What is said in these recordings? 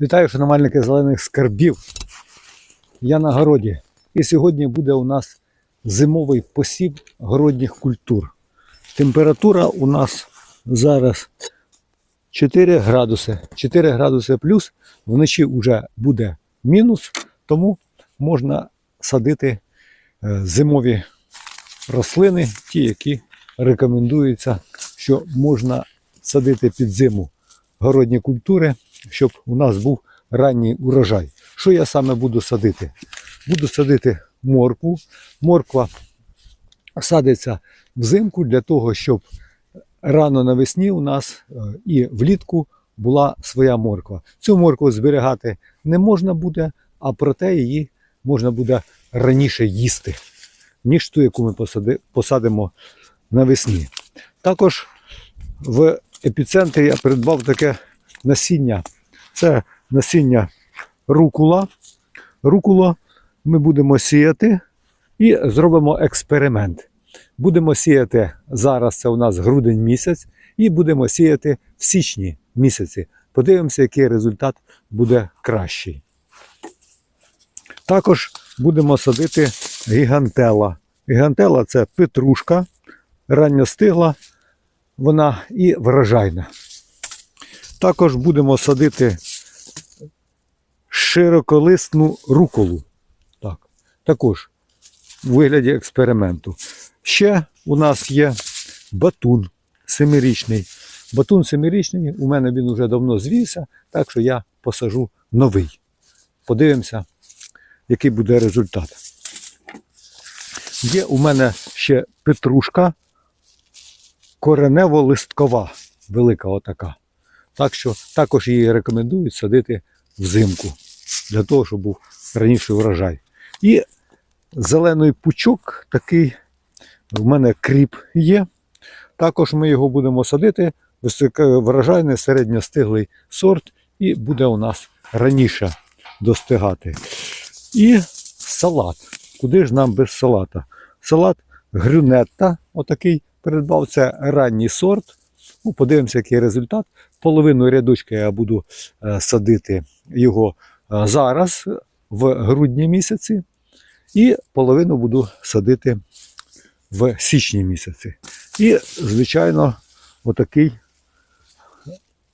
Вітаю, шанувальники зелених скарбів. Я на городі. І сьогодні буде у нас зимовий посів городніх культур. Температура у нас зараз 4 градуси. 4 градуси плюс. Вночі вже буде мінус, тому можна садити е, зимові рослини, ті, які рекомендуються, що можна садити під зиму городні культури, щоб у нас був ранній урожай. Що я саме буду садити? Буду садити моркву. Морква садиться взимку для того, щоб рано навесні у нас е, і влітку була своя морква. Цю моркву зберігати не можна буде, а проте її можна буде раніше їсти, ніж ту, яку ми посади- посадимо навесні. Також в епіцентрі я придбав таке насіння. Це насіння рукула. Рукуло ми будемо сіяти і зробимо експеримент. Будемо сіяти зараз, це у нас грудень місяць, і будемо сіяти в січні місяці. Подивимося, який результат буде кращий. Також будемо садити гігантела. Гігантела це петрушка, ранньо стигла, вона і врожайна. Також будемо садити широколисну руколу. Так. Також у вигляді експерименту. Ще у нас є батун семирічний. Батун семирічний, у мене він вже давно звівся, так що я посажу новий. Подивимося, який буде результат. Є у мене ще петрушка коренево-листкова, велика отака. Так що також її рекомендують садити взимку, для того, щоб був раніше врожай. І зелений пучок такий, в мене кріп є. Також ми його будемо садити. Високоврожайний середньостиглий сорт, і буде у нас раніше достигати. І салат. Куди ж нам без салата? Салат грюнетта, отакий придбав. Це ранній сорт. Ну, подивимося, який результат. Половину рядочка я буду е, садити його е, зараз, в грудні місяці, і половину буду садити в січні місяці. І, звичайно, отакий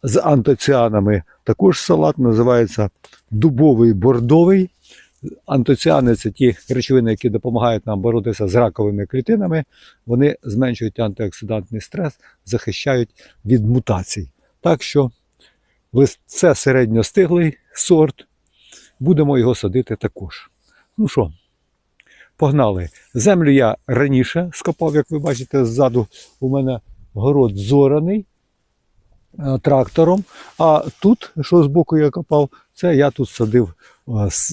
з антоціанами. Також салат називається дубовий бордовий. Антоціани це ті речовини, які допомагають нам боротися з раковими клітинами. Вони зменшують антиоксидантний стрес, захищають від мутацій. Так що це середньостиглий сорт. Будемо його садити також. Ну що, погнали. Землю я раніше скопав, як ви бачите, ззаду у мене город зораний е, трактором. А тут, що збоку я копав, це я тут садив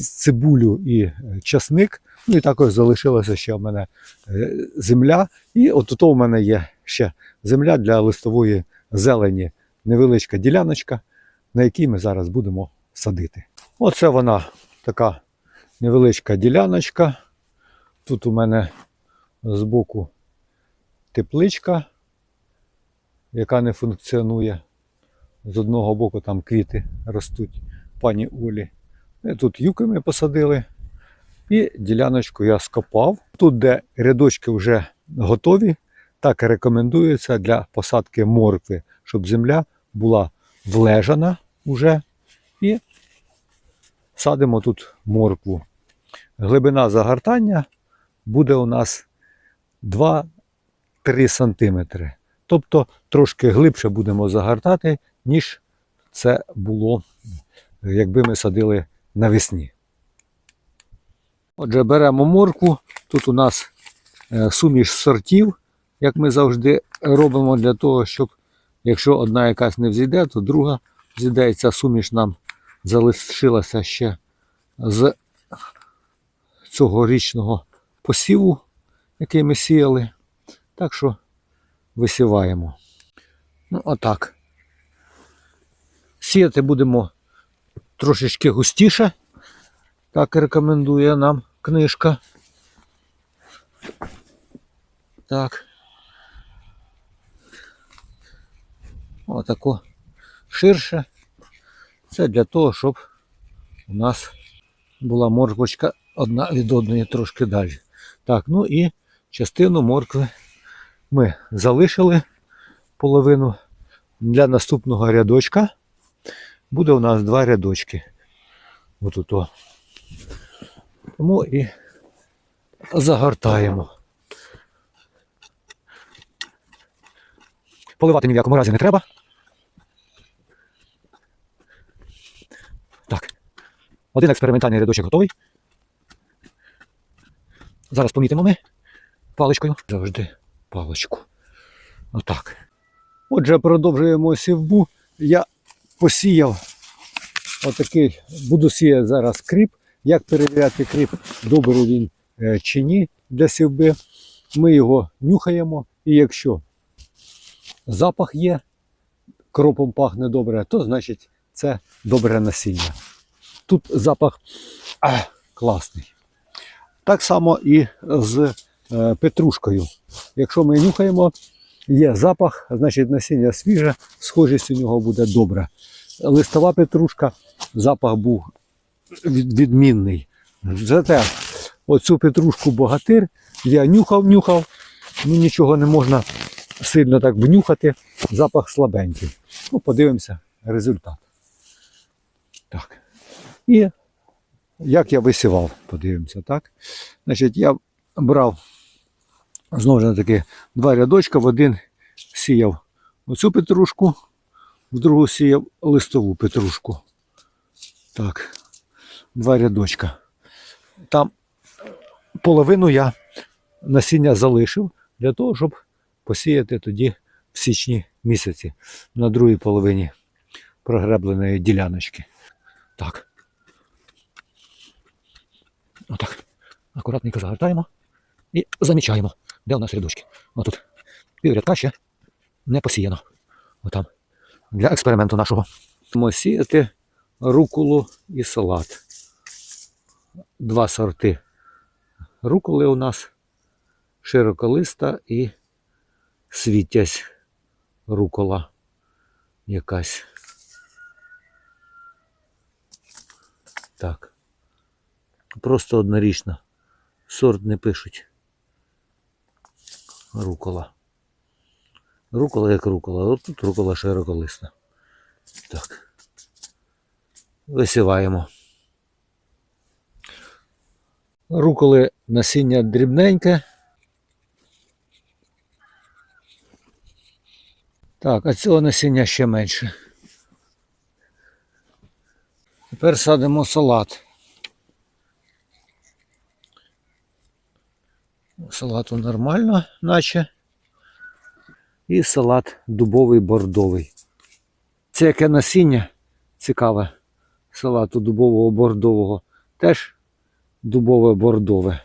цибулю і е, часник. Ну і також залишилася ще в мене е, земля. І от тут у мене є ще земля для листової зелені. Невеличка діляночка, на якій ми зараз будемо садити. Оце вона така невеличка діляночка. Тут у мене збоку тепличка, яка не функціонує. З одного боку там квіти ростуть пані Олі. І Тут юки ми посадили. І діляночку я скопав. Тут, де рядочки вже готові, так і рекомендується для посадки моркви, щоб земля була влежана вже. І садимо тут моркву. Глибина загортання буде у нас 2-3 см. Тобто трошки глибше будемо загортати, ніж це було, якби ми садили навесні. Отже, беремо моркву. Тут у нас е, суміш сортів, як ми завжди робимо для того, щоб якщо одна якась не взійде, то друга взійде. І ця суміш нам залишилася ще з цьогорічного посіву, який ми сіяли. Так що висіваємо. Ну, отак. Сіяти будемо трошечки густіше. Так рекомендує нам книжка. Так. Отако ширше. Це для того, щоб у нас була морквочка одна від одної трошки далі. Так, ну і частину моркви ми залишили половину для наступного рядочка. Буде у нас два рядочки. Отут. о. Тому і загортаємо. Поливати ні в якому разі не треба. Так. Один експериментальний рядочок готовий. Зараз помітимо ми паличкою. Завжди паличку. Отак. Отже, продовжуємо сівбу. Я посіяв отакий, буду сіяти зараз кріп. Як перевіряти кріп, добрий він е, чи ні для сівби. Ми його нюхаємо, і якщо запах є, кропом пахне добре, то значить це добре насіння. Тут запах а, класний. Так само і з е, петрушкою. Якщо ми нюхаємо, є запах, значить насіння свіже, схожість у нього буде добра. Листова петрушка, запах був відмінний. Зате оцю петрушку богатир я нюхав, нюхав, ну нічого не можна сильно так внюхати, запах слабенький. Ну, подивимося результат. Так. І як я висівав, подивимося, так? Значить, я брав знову ж таки два рядочка, в один сіяв оцю петрушку, в другу сіяв листову петрушку. Так, два рядочка. Там половину я насіння залишив для того, щоб посіяти тоді в січні місяці на другій половині прогребленої діляночки. Так. Отак. Акуратненько загортаємо і замічаємо, де у нас рядочки. Отут. Піврядка ще не посіяно. Отам. Для експерименту нашого. Будемо сіяти рукулу і салат. Два сорти. Руколи у нас широколиста і світязь рукола якась. Так. Просто однорічна. Сорт не пишуть. Рукола. Рукола як рукола. От тут рукола широколисна. Так. Висіваємо. Руколи насіння дрібненьке. Так, а цього насіння ще менше. Тепер садимо салат. Салату нормально, наче. І салат дубовий бордовий. Це яке насіння цікаве. Салату дубового бордового. Теж дубове бордове.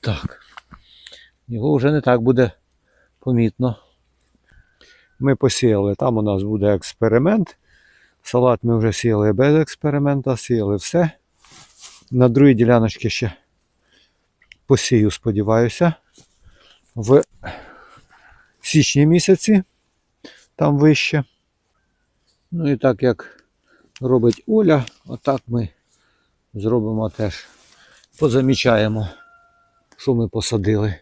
Так. Його вже не так буде помітно. Ми посіяли, там у нас буде експеримент. Салат ми вже сіяли без експеримента, сіяли все. На другій діляночці ще посію, сподіваюся, в січні місяці, там вище. Ну і так як робить Оля, отак ми зробимо теж. Позамічаємо, що ми посадили.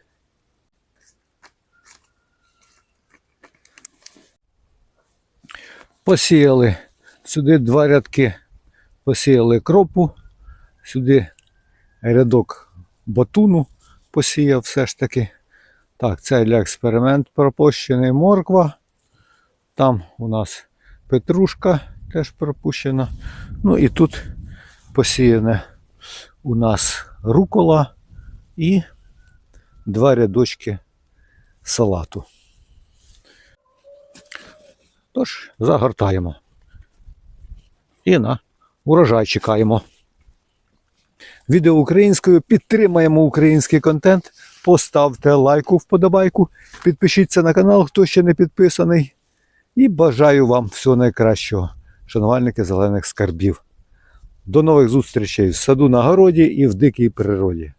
Посіяли сюди два рядки, посіяли кропу, сюди рядок батуну посіяв все ж таки. Так, це для експеримент пропущений морква. Там у нас петрушка теж пропущена. Ну і тут посіяне у нас рукола і два рядочки салату. Тож, загортаємо. І на урожай чекаємо. Відео українською підтримаємо український контент. Поставте лайку, вподобайку, підпишіться на канал, хто ще не підписаний. І бажаю вам всього найкращого, шанувальники зелених скарбів. До нових зустрічей в саду на городі і в дикій природі.